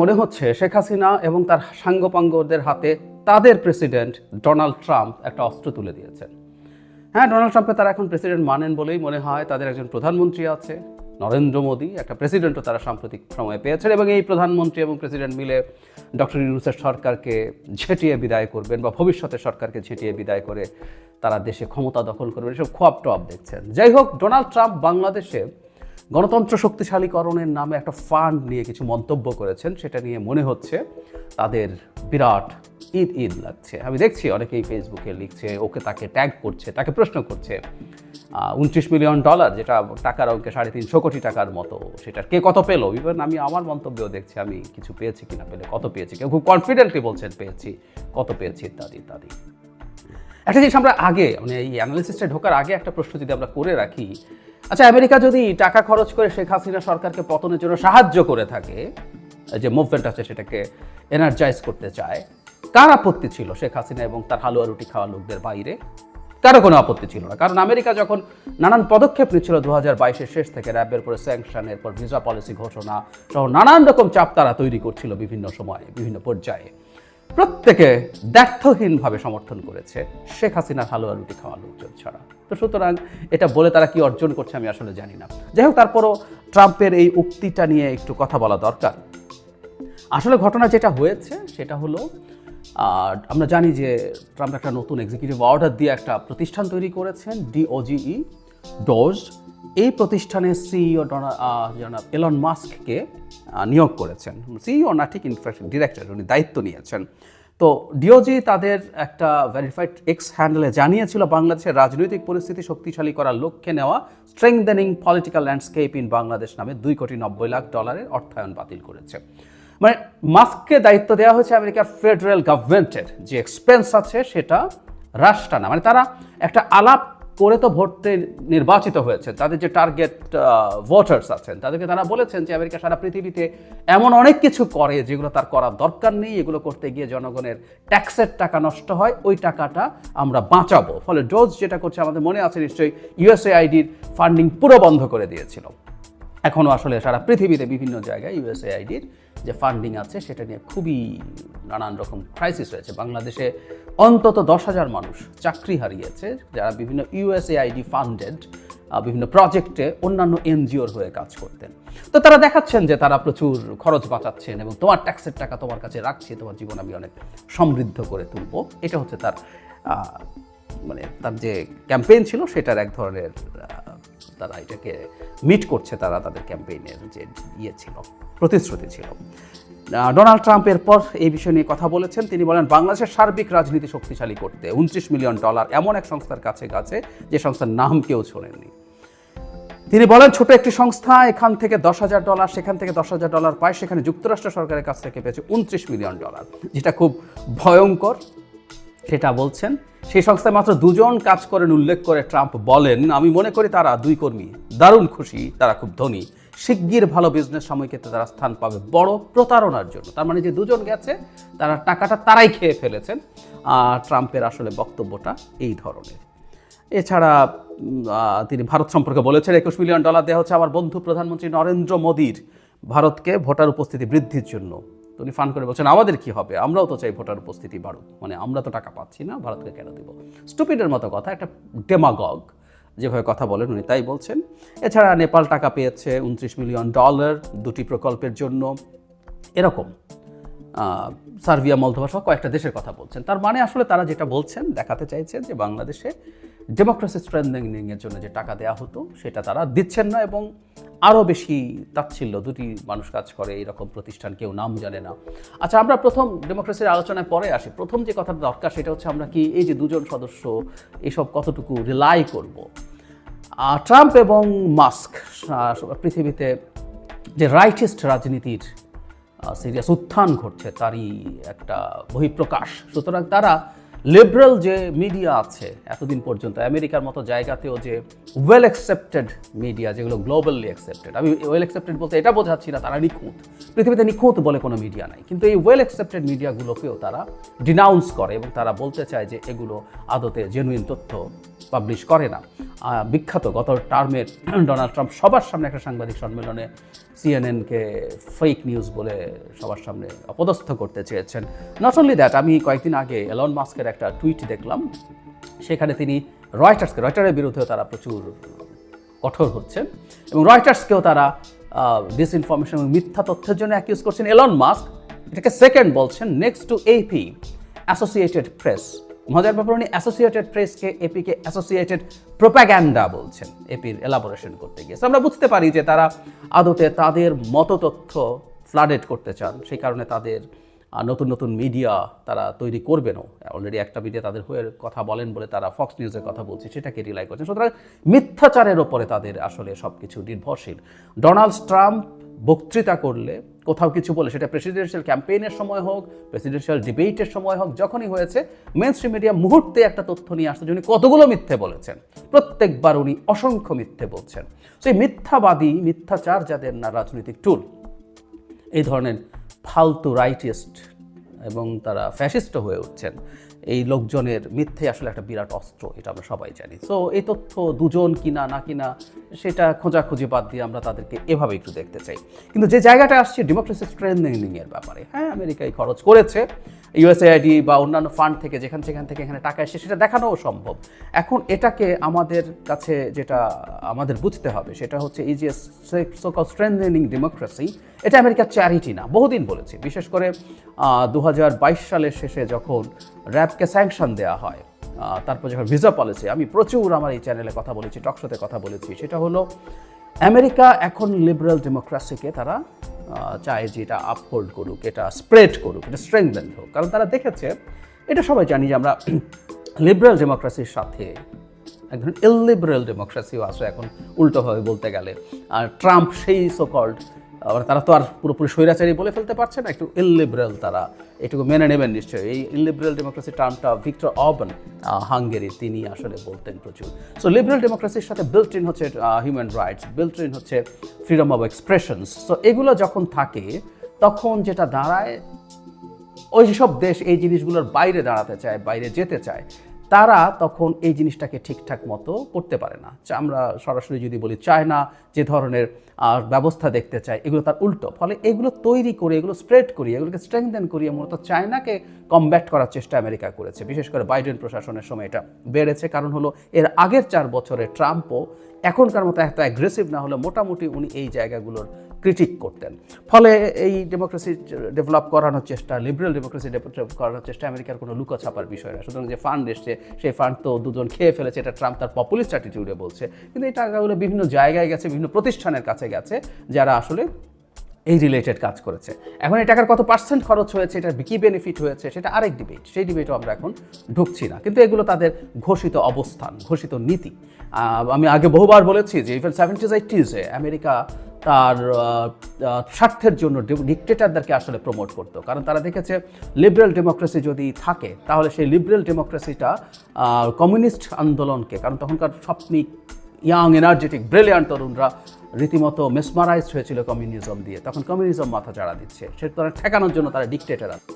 মনে হচ্ছে শেখ হাসিনা এবং তার সাঙ্গপাঙ্গদের হাতে তাদের প্রেসিডেন্ট ডোনাল্ড ট্রাম্প একটা অস্ত্র তুলে দিয়েছেন। হ্যাঁ ডোনাল্ড ট্রাম্পকে তারা এখন প্রেসিডেন্ট মানেন বলেই মনে হয় তাদের একজন প্রধানমন্ত্রী আছে, নরেন্দ্র মোদী, একটা প্রেসিডেন্টও তারা সাম্প্রতিক সময়ে পেয়েছেন এবং এই প্রধানমন্ত্রী এবং প্রেসিডেন্ট মিলে ডক্টর ইউনুসের সরকারকে ঝেঁটিয়ে বিদায় করবেন বা ভবিষ্যতে সরকারকে ঝেঁটিয়ে বিদায় করে তারা দেশে ক্ষমতা দখল করবেন, এসব খোয়াব টোয়াব দেখছেন। যাই হোক, ডোনাল্ড ট্রাম্প বাংলাদেশে গণতন্ত্র শক্তিশালীকরণের নামে একটা ফান্ড নিয়ে কিছু মন্তব্য করেছেন। সেটা নিয়ে মনে হচ্ছে তাদের বিরাট ঈদ ঈদ লাগছে। আমি দেখছি অনেকেই ফেসবুকে লিখছে, ওকে তাকে ট্যাগ করছে, তাকে প্রশ্ন করছে উনত্রিশ মিলিয়ন ডলার যেটা টাকার অঙ্কে সাড়ে তিনশো কোটি টাকার মতো, সেটা কে কত পেল? ইভেন আমি আমার মন্তব্যও দেখছি, আমি কিছু পেয়েছি কিনা পেলে কত পেয়েছি, কেউ খুব কনফিডেন্টলি বলছেন পেয়েছি, কত পেয়েছি, ইত্যাদি ইত্যাদি। একটা জিনিস আমরা আগে মানে এই অ্যানালিসিসটা ঢোকার আগে একটা প্রশ্ন যদি আমরা করে রাখি আচ্ছা আমেরিকা যদি টাকা খরচ করে শেখ হাসিনা সরকারকে পতনের জন্য সাহায্য করে থাকে, যে মুভমেন্ট আছে সেটাকে এনার্জাইজ করতে চায়, কার আপত্তি ছিল শেখ হাসিনা এবং তার হালুয়া রুটি খাওয়া লোকদের বাইরে? কারও কোনো আপত্তি ছিল না। কারণ আমেরিকা যখন নানান পদক্ষেপ নিচ্ছিল দু হাজার বাইশের শেষ থেকে র্যাবের পরে স্যাংশন এরপর ভিসা পলিসি ঘোষণা সহ নানান রকম চাপ তারা তৈরি করছিল বিভিন্ন সময়ে, বিভিন্ন পর্যায়ে। প্রত্যেকে দ্ব্যর্থহীনভাবে সমর্থন করেছে। শেখ হাসিনার হালুয়া রুটি খাওয়া লোকজন ছাড়া। তো সুতরাং এটা বলে তারা কি অর্জন করছে আমি আসলে জানি না। যাই হোক, তারপরও ট্রাম্পের এই উক্তিটা নিয়ে একটু কথা বলা দরকার। আসলে ঘটনা যেটা হয়েছে সেটা হলো আর আমরা জানি যে ট্রাম্প একটা নতুন এক্সিকিউটিভ অর্ডার দিয়ে একটা প্রতিষ্ঠান তৈরি করেছেন ডিওজিই ডোজ এই প্রতিষ্ঠানের সিইও জনাব এলন মাস্ককে নিয়োগ করেছেন। সিইও না, ঠিক ইনফ্যাক্ট ডিরেক্টর উনি দায়িত্ব নিয়েছেন। তো ডিওজি তাদের একটা ভেরিফাইড এক্স হ্যান্ডেলে জানিয়েছিল, বাংলাদেশের রাজনৈতিক পরিস্থিতি শক্তিশালী করার লক্ষ্যে নেওয়া strengthening political landscape in Bangladesh নামে দুই কোটি নব্বই লাখ ডলারের অর্থায়ন বাতিল করেছে। মানে মাস্ককে দায়িত্ব দেওয়া হয়েছে আমেরিকার ফেডারেল গভর্নমেন্টের যে এক্সপেন্স আছে, সেটা হ্রাস টানা। মানে তারা একটা আলাপ করে তো ভোটে নির্বাচিত হয়েছে। তাদের যে টার্গেট ভোটার্স আছেন, তাদেরকে তারা বলেছেন যে আমেরিকা সারা পৃথিবীতে এমন অনেক কিছু করে যেগুলো তার করার দরকার নেই, এগুলো করতে গিয়ে জনগণের ট্যাক্সের টাকা নষ্ট হয়, ওই টাকাটা আমরা বাঁচাবো। ফলে ডোজ যেটা করছে, আমাদের মনে আছে নিশ্চয়ই ইউএসএ আইডির ফান্ডিং পুরো বন্ধ করে দিয়েছিল। এখনও আসলে সারা পৃথিবীতে বিভিন্ন জায়গায় ইউএসএআইডির যে ফান্ডিং আছে, সেটা নিয়ে খুবই নানান রকম ক্রাইসিস হয়েছে। বাংলাদেশে অন্তত দশ হাজার মানুষ চাকরি হারিয়েছে, যারা বিভিন্ন ইউএসএআইডি ফান্ডেড বিভিন্ন প্রজেক্টে অন্যান্য এনজিওর হয়ে কাজ করতেন। তো তারা দেখাচ্ছেন যে তারা প্রচুর খরচ বাঁচাচ্ছেন এবং তোমার ট্যাক্সের টাকা তোমার কাছে রাখছি, তোমার জীবন আমি অনেক সমৃদ্ধ করে তুলবো। এটা হচ্ছে তার মানে তার যে ক্যাম্পেইন ছিল, সেটার এক ধরনের তারা এটাকে মিট করছে, তারা তাদের ক্যাম্পেইনের যে ইয়ে ছিল, প্রতিশ্রুতি ছিল। ডোনাল্ড ট্রাম্প এরপর এই বিষয় নিয়ে কথা বলেছেন। তিনি বলেন, বাংলাদেশের সার্বিক রাজনীতি শক্তিশালী করতে উনত্রিশ মিলিয়ন ডলার এমন এক সংস্থার কাছে গেছে, যে সংস্থার নাম কেউ শোনেননি। তিনি বলেন, ছোট একটি সংস্থা, এখান থেকে দশ হাজার ডলার, সেখান থেকে দশ হাজার ডলার পায়, সেখানে যুক্তরাষ্ট্র সরকারের কাছ থেকে পেয়েছে উনত্রিশ মিলিয়ন ডলার। যেটা খুব ভয়ঙ্কর। সেটা বলছেন। সেই সংস্থায় মাত্র দুজন কাজ করেন উল্লেখ করে ট্রাম্প বলেন, আমি মনে করি তারা দুই কর্মী। দারুণ খুশি, তারা খুব ধনী। শিগগির ভালো বিজনেস সময়ক্ষেত্রে তারা স্থান পাবে বড় প্রতারণার জন্য। তার মানে যে দুজন গেছে, তারা টাকাটা তারাই খেয়ে ফেলেছেন। আর ট্রাম্পের আসলে বক্তব্যটা এই ধরনের। এছাড়া তিনি ভারত সম্পর্কে বলেছেন, একুশ মিলিয়ন ডলার দেওয়া হচ্ছে আমার বন্ধু প্রধানমন্ত্রী নরেন্দ্র মোদীর ভারতকে ভোটার উপস্থিতি বৃদ্ধির জন্য। তো উনি ফান করে বলছেন, আমাদের কি হবে? আমরাও তো চাই ভোটার উপস্থিতি বাড়ুক। মানে আমরা তো টাকা পাচ্ছি না, ভারতকে কেন দেবো? স্টুপিডের মতো কথা, একটা ডেমাগগ যেভাবে কথা বলেন উনি তাই বলছেন। এছাড়া নেপাল টাকা পেয়েছে উনত্রিশ মিলিয়ন ডলার দুটি প্রকল্পের জন্য। এরকম সার্বিয়া, মলদোভা সহ কয়েকটা দেশের কথা বলছেন। তার মানে আসলে তারা যেটা বলছেন, দেখাতে চাইছেন যে বাংলাদেশে ডেমোক্রেসি স্ট্রেন্থেনিংয়ের জন্য যে টাকা দেওয়া হতো, সেটা তারা দিচ্ছেন না এবং আরও বেশি তাচ্ছিল্য, দুটি মানুষ কাজ করে এইরকম প্রতিষ্ঠান কেউ নাম জানে না। আচ্ছা আমরা প্রথম ডেমোক্রেসির আলোচনায় পরে আসি। প্রথম যে কথাটা দরকার, সেটা হচ্ছে আমরা কি এই যে দুজন সদস্য, এসব কতটুকু রিলাই করব? ট্রাম্প এবং মাস্ক পৃথিবীতে যে রাইটেস্ট রাজনীতির সিরিয়াস উত্থান ঘটছে, তারই একটা বহিঃপ্রকাশ। সুতরাং তারা লিবারেল যে মিডিয়া আছে, এতদিন পর্যন্ত, আমেরিকার মতো জায়গাতেও যে ওয়েল অ্যাকসেপ্টেড মিডিয়া যেগুলো গ্লোবালি অ্যাকসেপ্টেড আমি ওয়েল অ্যাকসেপ্টেড বলতে এটা বোঝাচ্ছি না, তারা নিখুঁত। পৃথিবীতে নিখুঁত বলে কোনো মিডিয়া নাই। কিন্তু এই ওয়েল অ্যাকসেপ্টেড মিডিয়াগুলোকেও তারা ডিনাউন্স করে এবং তারা বলতে চায় যে এগুলো আদতে জেনুইন তথ্য পাবলিশ করে না। বিখ্যাত গত টার্মের ডোনাল্ড ট্রাম্প সবার সামনে একটা সাংবাদিক সম্মেলনে সিএনএনকে ফেক নিউজ বলে সবার সামনে অপদস্থ করতে চেয়েছেন। নট অনলি দ্যাট আমি কয়েকদিন আগে এলন মাস্কের একটা টুইট দেখলাম। সেখানে তিনি রয়টার্সকে রয়টারের বিরুদ্ধেও তারা প্রচুর কঠোর হচ্ছেন এবং রয়টার্সকেও তারা ডিসইনফরমেশন এবং মিথ্যা তথ্যের জন্য অ্যাকিউজ করছেন। এলন মাস্ক এটাকে সেকেন্ড বলছেন next to AP associated press মজার ব্যাপার উনি অ্যাসোসিয়েটেড প্রেসকে এপিকে অ্যাসোসিয়েটেড প্রোপাগ্যান্ডা বলছেন এপির এলাবোরেশন করতে গিয়ে। আমরা বুঝতে পারি যে তারা আদতে তাদের মতো তথ্য ফ্লাডেড করতে চান। সেই কারণে তাদের নতুন নতুন মিডিয়া তারা তৈরি করবেনও। অলরেডি একটা মিডিয়া তাদের হয়ে কথা বলেন বলে তারা ফক্স নিউজের কথা বলছে, সেটাকে রিলাই করছেন। সুতরাং মিথ্যাচারের ওপরে তাদের আসলে সব কিছু নির্ভরশীল। ডোনাল্ড ট্রাম্প বক্তৃতা করলে কোথাও কিছু বলে, সেটা প্রেসিডেন্সিয়াল ক্যাম্পেইনের সময় হোক প্রেসিডেন্সিয়াল ডিবেটের সময় হোক, যখনই হয়েছে মেন স্ট্রিম মিডিয়া মুহূর্তে একটা তথ্য নিয়ে আসতে উনি কতগুলো মিথ্যে বলেছেন। প্রত্যেকবার উনি অসংখ্য মিথ্যে বলছেন। সেই মিথ্যাবাদী, মিথ্যাচার যাদের না, রাজনৈতিক টুল এই ধরনের ফালতু রাইটিস্ট এবং তারা ফ্যাসিস্ট হয়ে উঠছেন, এই লোকজনের মিথ্যে আসলে একটা বিরাট অস্ত্র, এটা আমরা সবাই জানি। সো এই তথ্য দুজন কিনা, না কিনা সেটা খোঁজাখুঁজি বাদ দিয়ে আমরা তাদেরকে এভাবে একটু দেখতে চাই। কিন্তু যে জায়গাটা আসছে ডেমোক্রেসি স্ট্রেন্থেনিং এর ব্যাপারে। হ্যাঁ আমেরিকায় খরচ করেছে। ইউএসএআইডি বা অন্যান্য ফান্ড থেকে যেখান, সেখান থেকে এখানে টাকা এসে সেটা দেখানোও সম্ভব। এখন এটাকে আমাদের কাছে যেটা আমাদের বুঝতে হবে, সেটা হচ্ছে এই যে সোকল স্ট্রেন্থেনিং ডেমোক্রেসি এটা আমেরিকার চ্যারিটি না, বহুদিন বলেছি। বিশেষ করে দু হাজার বাইশ সালের শেষে যখন র্যাবকে স্যাংশন দেওয়া হয় তারপর যখন ভিসা পলিসি আমি প্রচুর আমার এই চ্যানেলে কথা বলেছি টকশোতে কথা বলেছি। সেটা হলো, আমেরিকা এখন লিবারেল ডেমোক্রেসিকে তারা চায় যে এটা আপহোল্ড করুক, এটা স্প্রেড করুক, এটা স্ট্রেংথেন হোক। কারণ তারা দেখেছে, এটা সবাই জানি যে আমরা লিবারেল ডেমোক্রেসির সাথে এক ধরনের ইলিবারেল ডেমোক্রেসিও আছে এখন উল্টোভাবে বলতে গেলে। আর ট্রাম্প সেই সোকল্ড আবার তারা তো আর পুরোপুরি স্বৈরাচারী বলে ফেলতে পারছে না, একটু ইলিবারেল তারা। এটুকু মেনে নেবেন নিশ্চয়ই। এই ইলিবারেল ডেমোক্রেসি টার্মটা ভিক্টর অবন হাঙ্গেরি, তিনি আসলে বলতেন প্রচুর। সো লিবারেল ডেমোক্রেসির সাথে বিল্ট ইন হচ্ছে হিউম্যান রাইটস বিল্ট ইন হচ্ছে ফ্রিডম অফ এক্সপ্রেশনস সো এগুলো যখন থাকে, তখন যেটা দাঁড়ায়, ওই সব দেশ এই জিনিসগুলোর বাইরে দাঁড়াতে চায়, বাইরে যেতে চায় তারা তখন এই জিনিসটাকে ঠিকঠাক মতো করতে পারে না। আমরা সরাসরি যদি বলি চায়না, যে ধরনের ব্যবস্থা দেখতে চায়, এগুলো তার উল্টো। ফলে এগুলো তৈরি করে, এগুলো স্প্রেড করিয়ে, এগুলোকে স্ট্রেংথেন করিয়ে মূলত চায়নাকে কমব্যাট করার চেষ্টা আমেরিকা করেছে। বিশেষ করে বাইডেন প্রশাসনের সময় এটা বেড়েছে। কারণ হলো, এর আগের চার বছরে ট্রাম্পও এখনকার মতো এত অ্যাগ্রেসিভ না হলে মোটামুটি উনি এই জায়গাগুলোর ক্রিটিক করতেন। ফলে এই ডেমোক্রেসি ডেভেলপ করানোর চেষ্টা লিবারেল ডেমোক্রেসি ডেভেলপ করানোর চেষ্টা আমেরিকার কোনো লুকাছাপার বিষয় না। সুতরাং যে ফান্ড এসছে, সেই ফান্ড তো দুজন খেয়ে ফেলেছে, এটা ট্রাম্প তার পপুলিস্ট অ্যাটিটিউডে বলছে। কিন্তু এই টাকাগুলো বিভিন্ন জায়গায় গেছে, বিভিন্ন প্রতিষ্ঠানের কাছে গেছে, যারা আসলে এই রিলেটেড কাজ করেছে। এখন এই টাকার কত পার্সেন্ট খরচ হয়েছে, এটার কি বেনিফিট হয়েছে, সেটা আরেক ডিবেট সেই ডিবেটও আমরা এখন ঢুকছি না। কিন্তু এগুলো তাদের ঘোষিত অবস্থান, ঘোষিত নীতি। আমি আগে বহুবার বলেছি যে ইভেন সেভেন্টিজ এইটিজে আমেরিকা তার স্বার্থের জন্য ডিকটেটারদেরকে আসলে প্রমোট করতো। কারণ তারা দেখেছে লিবারেল ডেমোক্রেসি যদি থাকে, তাহলে সেই লিবারেল ডেমোক্রেসিটা কমিউনিস্ট আন্দোলনকে, কারণ তখনকার স্বপ্নিক ইয়াং এনার্জেটিক ব্রিলিয়ান্ট তরুণরা রীতিমতো মেসমারাইজড হয়েছিল কমিউনিজম দিয়ে। তখন কমিউনিজম মাথা চাড়া দিচ্ছে। সে তারা ঠেকানোর জন্য তারা ডিকটেটার